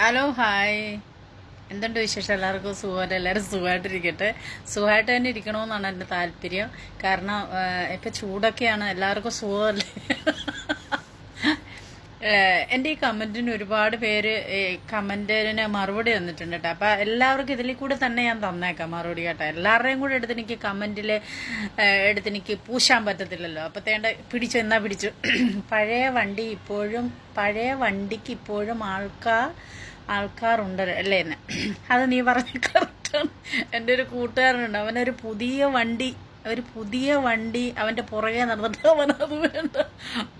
Hello hi എന്തുണ്ട് വിശേഷം? എല്ലാവർക്കും സുഖമല്ല എല്ലാവരും സുഖമായിട്ടിരിക്കട്ടെ. സുഖമായിട്ട് തന്നെ ഇരിക്കണമെന്നാണ് എന്റെ താല്പര്യം. കാരണം ഇപ്പം ചൂടൊക്കെയാണ്. എല്ലാവർക്കും സുഖമല്ലേ? എന്റെ ഈ കമന്റിന് ഒരുപാട് പേര് കമന്റിന് മറുപടി തന്നിട്ടുണ്ട് കേട്ടോ. അപ്പം എല്ലാവർക്കും ഇതിൽ കൂടെ തന്നെ ഞാൻ തന്നേക്കാം മറുപടി കേട്ടോ. എല്ലാവരുടെയും കൂടെ എടുത്ത് എനിക്ക് കമന്റിൽ എടുത്ത് എനിക്ക് പൂശാൻ പറ്റത്തില്ലല്ലോ. അപ്പത്തേണ്ട പിടിച്ചു എന്നാ പിടിച്ചു. പഴയ വണ്ടി ഇപ്പോഴും പഴയ വണ്ടിക്ക് ഇപ്പോഴും ആൾക്കാർ ആൾക്കാരുണ്ട് അല്ലേ എന്ന്? അത് നീ പറഞ്ഞ കറക്റ്റാണ് എന്റെ ഒരു കൂട്ടുകാരനുണ്ട്. അവനൊരു പുതിയ വണ്ടി ഒരു പുതിയ വണ്ടി അവന്റെ പുറകെ നടന്നിട്ട് അവനത് വേണ്ട.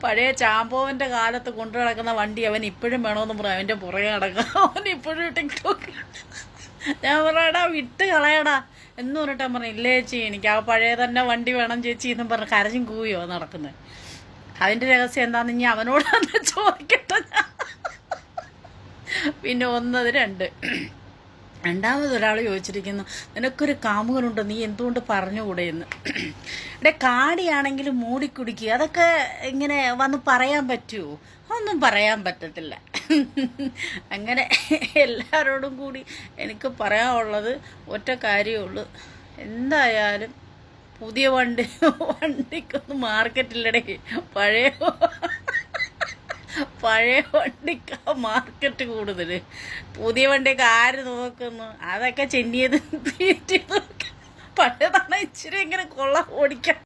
പഴയ ചാമ്പോവിന്റെ കാലത്ത് കൊണ്ടു നടക്കുന്ന വണ്ടി അവൻ ഇപ്പോഴും വേണമെന്ന് പറയും. അവന്റെ പുറകെ നടക്കാം. അവൻ ഇപ്പോഴും ടിക്ടോക്ക് ഞാൻ പറയടാ വിട്ട് കളയടാ. എന്ന് പറഞ്ഞിട്ട് പറഞ്ഞു ഇല്ലേ ചേച്ചി എനിക്ക് ആ പഴയ തന്നെ വണ്ടി വേണം ചേച്ചി എന്നും പറഞ്ഞ് കരഞ്ഞും കൂവിയോ നടക്കുന്നത് അതിന്റെ രഹസ്യം എന്താണെന്ന് ഇനി അവനോടാന്ന് ചോദിക്കട്ടെ പിന്നെ ഒന്നത് രണ്ട്. രണ്ടാമത് ഒരാൾ ചോദിച്ചിരിക്കുന്നു നിനക്കൊരു കാമുകനുണ്ട്? നീ എന്തുകൊണ്ട് പറഞ്ഞുകൂടെ? എന്ന്. ഇവിടെ കാടിയാണെങ്കിലും മൂടിക്കുടിക്കുക. അതൊക്കെ ഇങ്ങനെ വന്ന് പറയാൻ പറ്റുമോ ഒന്നും പറയാൻ പറ്റത്തില്ല. അങ്ങനെ എല്ലാവരോടും കൂടി എനിക്ക് പറയാനുള്ളത് ഒറ്റ കാര്യമേ ഉള്ളൂ. എന്തായാലും പുതിയ വണ്ടി വണ്ടിക്കൊന്നും മാർക്കറ്റില്ലടേ. പഴയ പഴയ വണ്ടിക്ക് മാർക്കറ്റ് കൂടുതൽ പുതിയ വണ്ടിയൊക്കെ ആര് നോക്കുന്നു? അതൊക്കെ ചെന്നിയത് പഴയതാണ് ഇച്ചിരി ഇങ്ങനെ കൊള്ള ഓടിക്കാൻ.